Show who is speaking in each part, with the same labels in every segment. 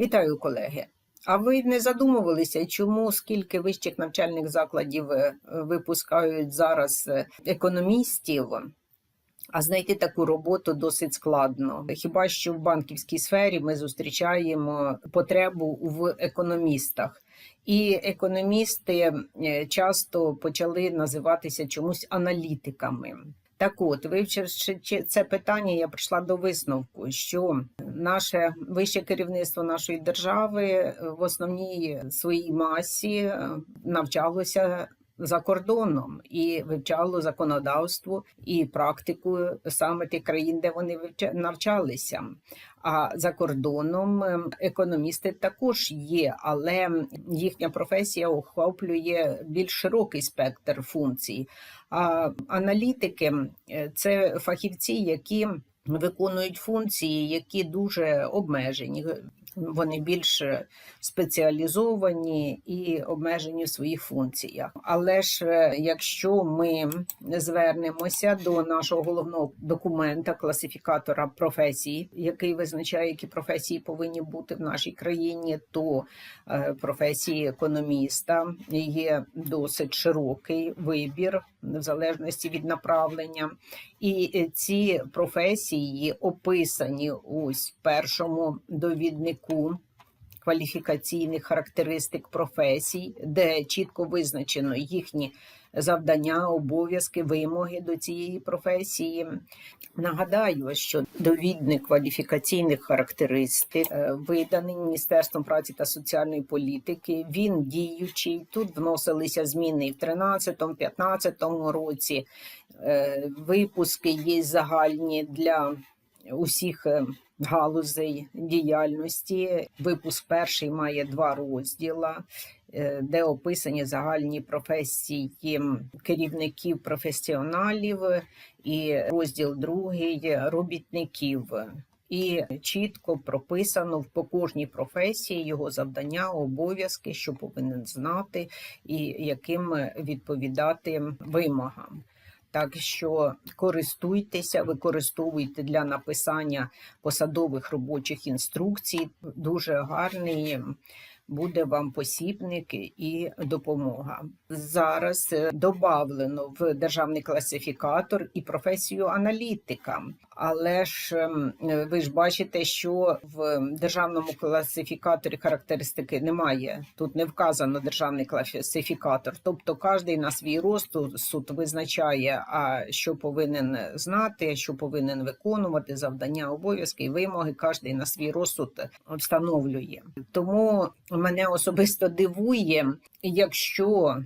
Speaker 1: Вітаю, колеги. А ви не задумувалися, чому скільки вищих навчальних закладів е, випускають зараз е, економістів? А знайти таку роботу досить складно. Хіба що в банківській сфері ми зустрічаємо потребу в економістах, і економісти е, часто почали називатися чомусь аналітиками. Так от, вивчивши чи- це питання, я прийшла до висновку, що наше вище керівництво нашої держави е, в основній своїй масі е, навчалося за кордоном і вивчало законодавство і практику саме тих країн, де вони навчалися. А за кордоном е, економісти також є, але їхня професія охоплює більш широкий спектр функцій. А аналітики е, це фахівці, які виконують функції, які дуже обмежені. Вони більш спеціалізовані і обмежені в своїх функціях. Але ж е, якщо ми звернемося до нашого головного документа, класифікатора професій, який визначає, які професії повинні бути в нашій країні, то е, професії економіста є досить широкий вибір в залежності від направлення. І е, ці професії описані ось в першому довіднику кваліфікаційних характеристик професій, де чітко визначено їхні завдання, обов'язки, вимоги до цієї професії. Нагадаю, що довідник кваліфікаційних характеристик е, виданий Міністерством праці та соціальної політики. Він діючий. Тут вносилися зміни в 13-15 році. Е, Випуски є загальні для усіх е, галузей діяльності. Випуск перший має два розділа, е, де описані загальні професії керівників професіоналів, і розділ другий робітників. І чітко прописано в по кожній професії його завдання, обов'язки, що повинен знати, і яким відповідати вимогам. Так що користуйтеся, використовуйте для написання посадових робочих інструкцій. Дуже гарний буде вам посібник і допомога. Зараз е, добавлено в державний класифікатор і професію аналітика. Але ж ем, е, ви ж бачите, що в державному класифікаторі характеристики немає. Тут не вказано державний класифікатор. Тобто, кожен на свій розсуд визначає, а що повинен знати, що повинен виконувати завдання, обов'язки і вимоги. Кожен на свій розсуд встановлює. Тому мене особисто дивує, якщо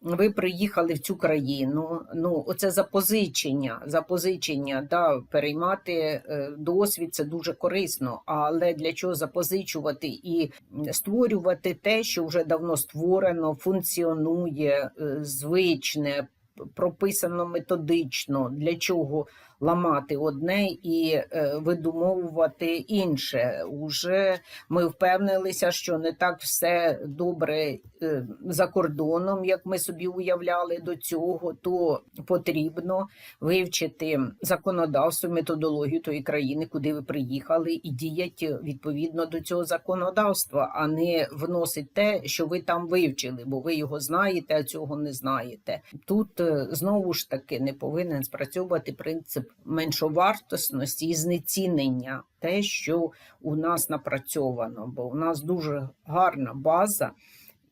Speaker 1: ви приїхали в цю країну. Ну, оце запозичення. Запозичення, да, переймати е, досвід це дуже корисно. Але для чого запозичувати і створювати те, що вже давно створено, функціонує, е, звичне, прописано методично, для чого ламати одне і е, видумовувати інше. Уже ми впевнилися, що не так все добре е, за кордоном, як ми собі уявляли до цього, то потрібно вивчити законодавство, методологію тої країни, куди ви приїхали, і діяти відповідно до цього законодавства, а не вносить те, що ви там вивчили, бо ви його знаєте, а цього не знаєте. Тут е, знову ж таки не повинен спрацьовувати принцип меншовартосності і знецінення те, що у нас напрацьовано, бо у нас дуже гарна база.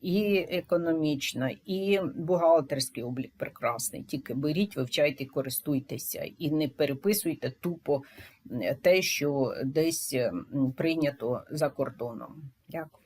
Speaker 1: І економічна, і бухгалтерський облік прекрасний. Тільки беріть, вивчайте, користуйтеся і не переписуйте тупо е, те, що десь прийнято за кордоном. Дякую.